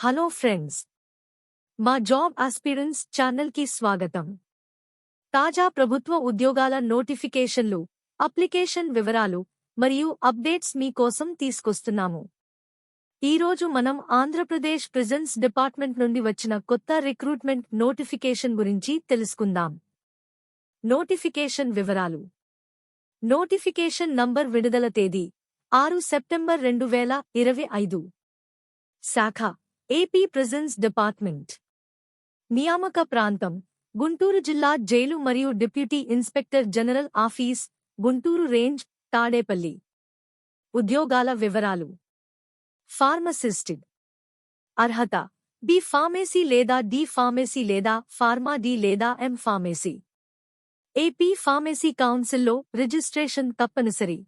Hello friends మా job aspirants ఛానల్కి స్వాగతం. తాజా ప్రభుత్వ ఉద్యోగాల నోటిఫికేషన్లు అప్లికేషన్ వివరాలు మరియు అప్డేట్స్ మీకోసం తీసుకొస్తున్నాము. ఈరోజు మనం ఆంధ్రప్రదేశ్ ప్రిజన్స్ డిపార్ట్మెంట్ నుండి వచ్చిన కొత్త రిక్రూట్మెంట్ నోటిఫికేషన్ గురించి తెలుసుకుందాం. నోటిఫికేషన్ వివరాలు. నోటిఫికేషన్ నంబర్ విడుదల తేదీ ఆరు సెప్టెంబర్ రెండు వేల ఇరవై ఐదు. శాఖ. ఏపీ ప్రిజన్స్ డిపార్ట్మెంట్ నియామక ప్రాంతం. గుంటూరు జిల్లా జైలు మరియు deputy inspector general office Guntur range Tadepalli. ఉద్యోగాల వివరాలు. ఫార్మసిస్ట్. అర్హత. బి ఫార్మసీ లేదా డి ఫార్మసీ లేదా ఫార్మా డి లేదా ఎం ఫార్మసీ. ఏపీ ఫార్మసీ కౌన్సిల్లో రిజిస్ట్రేషన్ తప్పనిసరి.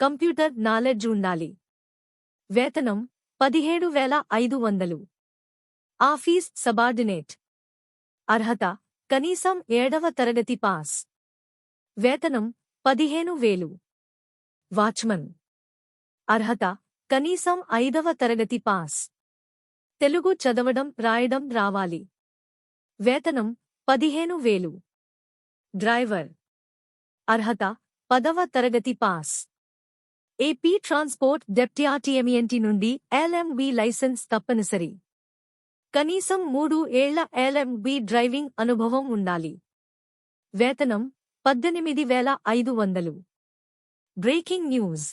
కంప్యూటర్ నాలెడ్జ్ ఉండాలి. వేతనం. పదిహేడు వేల ఐదు వందలు. Office subordinate. అర్హత కనీసం ఏడవ తరగతి పాస్. వేతనం పదిహేను వేలు. వాచ్మన్. అర్హత కనీసం ఐదవ తరగతి పాస్. తెలుగు చదవడం రాయడం రావాలి. వేతనం పదిహేను వేలు. డ్రైవర్. అర్హత పదవ తరగతి పాస్. ఏపీ ట్రాన్స్పోర్ట్ డెప్టిఆర్టీఎంఎన్టీ నుండి ఎల్ఎంబి లైసెన్స్ తప్పనిసరి. కనీసం మూడు ఏళ్ళ ఎల్ఎంబి డ్రైవింగ్ అనుభవం ఉండాలి. వేతనం పద్దెనిమిది వేల ఐదు వందలు. Breaking news.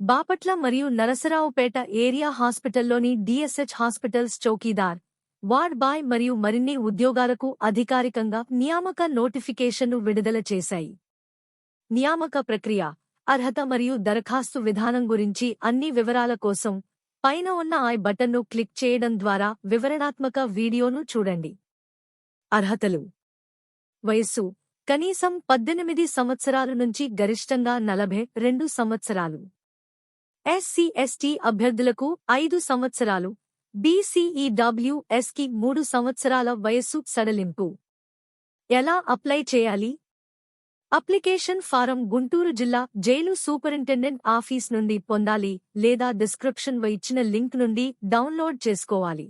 బాపట్ల మరియు Narasaraopet area హాస్పిటల్లోని DSH hospitals chowkidar ward boy మరియు మరిన్ని ఉద్యోగాలకు అధికారికంగా నియామక నోటిఫికేషన్ను విడుదల చేశాయి. నియామక ప్రక్రియ అర్హత మరియు దరఖాస్తు విధానం గురించి అన్ని వివరాల కోసం పైన ఉన్న ఐ బటన్ను క్లిక్ చేయడం ద్వారా వివరణాత్మక వీడియోను చూడండి. అర్హతలు. వయస్సు. కనీసం పద్దెనిమిది సంవత్సరాల నుంచి గరిష్టంగా నలభై రెండు సంవత్సరాలు. ఎస్సీ ఎస్టీ అభ్యర్థులకు ఐదు సంవత్సరాలు. బీసీఈడబ్ల్యూఎస్కి మూడు సంవత్సరాల వయస్సు సడలింపు. ఎలా అప్లై చేయాలి? అప్లికేషన్ ఫారం గుంటూరు జిల్లా జైలు సూపరింటెండెంట్ ఆఫీస్ నుండి పొందాలి లేదా డిస్క్రిప్షన్లో ఇచ్చిన లింక్ నుండి డౌన్లోడ్ చేసుకోవాలి.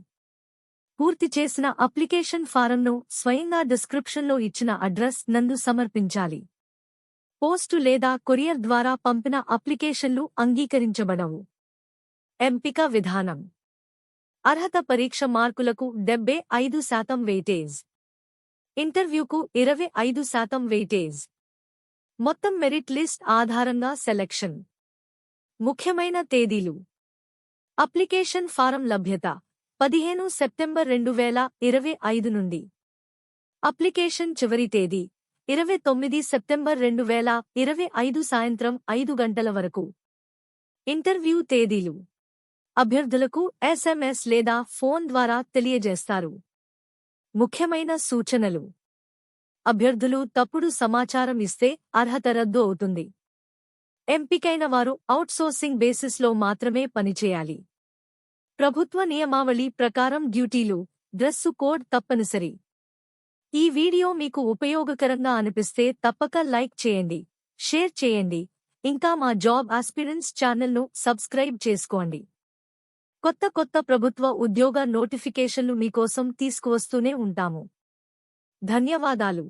పూర్తి చేసిన అప్లికేషన్ ఫారంను స్వయంగా డిస్క్రిప్షన్లో ఇచ్చిన అడ్రస్ నందు సమర్పించాలి. పోస్టు లేదా కొరియర్ ద్వారా పంపిన అప్లికేషన్లు అంగీకరించబడవు. ఎంపిక విధానం. అర్హత పరీక్ష మార్కులకు డెబ్బై ఐదు శాతం వెయిటేజ్. ఇంటర్వ్యూకు ఇరవై ఐదు శాతం వెయిటేజ్. మొత్తం మెరిట్ లిస్ట్ ఆధారంగా సెలక్షన్. ముఖ్యమైన తేదీలు. అప్లికేషన్ ఫారం లభ్యత. పదిహేను సెప్టెంబర్ రెండు వేల ఇరవై ఐదు నుండి. అప్లికేషన్ చివరి తేదీ. ఇరవై తొమ్మిది సెప్టెంబర్ రెండు వేల ఇరవై ఐదు సాయంత్రం ఐదు గంటల వరకు. ఇంటర్వ్యూ తేదీలు. అభ్యర్థులకు ఎస్ఎంఎస్ లేదా ఫోన్ ద్వారా తెలియజేస్తారు. ముఖ్యమైన సూచనలు. అభ్యర్థులు తప్పుడు సమాచారం ఇస్తే అర్హత రద్దు అవుతుంది. ఎంపికైన వారు అవుట్సోర్సింగ్ బేసిస్లో మాత్రమే పనిచేయాలి. ప్రభుత్వ నియమావళి ప్రకారం డ్యూటీలు డ్రెస్సు కోడ్ తప్పనిసరి. ఈ వీడియో మీకు ఉపయోగకరంగా అనిపిస్తే తప్పక లైక్ చేయండి షేర్ చేయండి ఇంకా మా జాబ్ ఆస్పిరెన్స్ ఛానల్ను సబ్స్క్రైబ్ చేసుకోండి. కొత్త కొత్త ప్రభుత్వ ఉద్యోగ నోటిఫికేషన్లు మీకోసం తీసుకువస్తూనే ఉంటాము. ధన్యవాదాలు.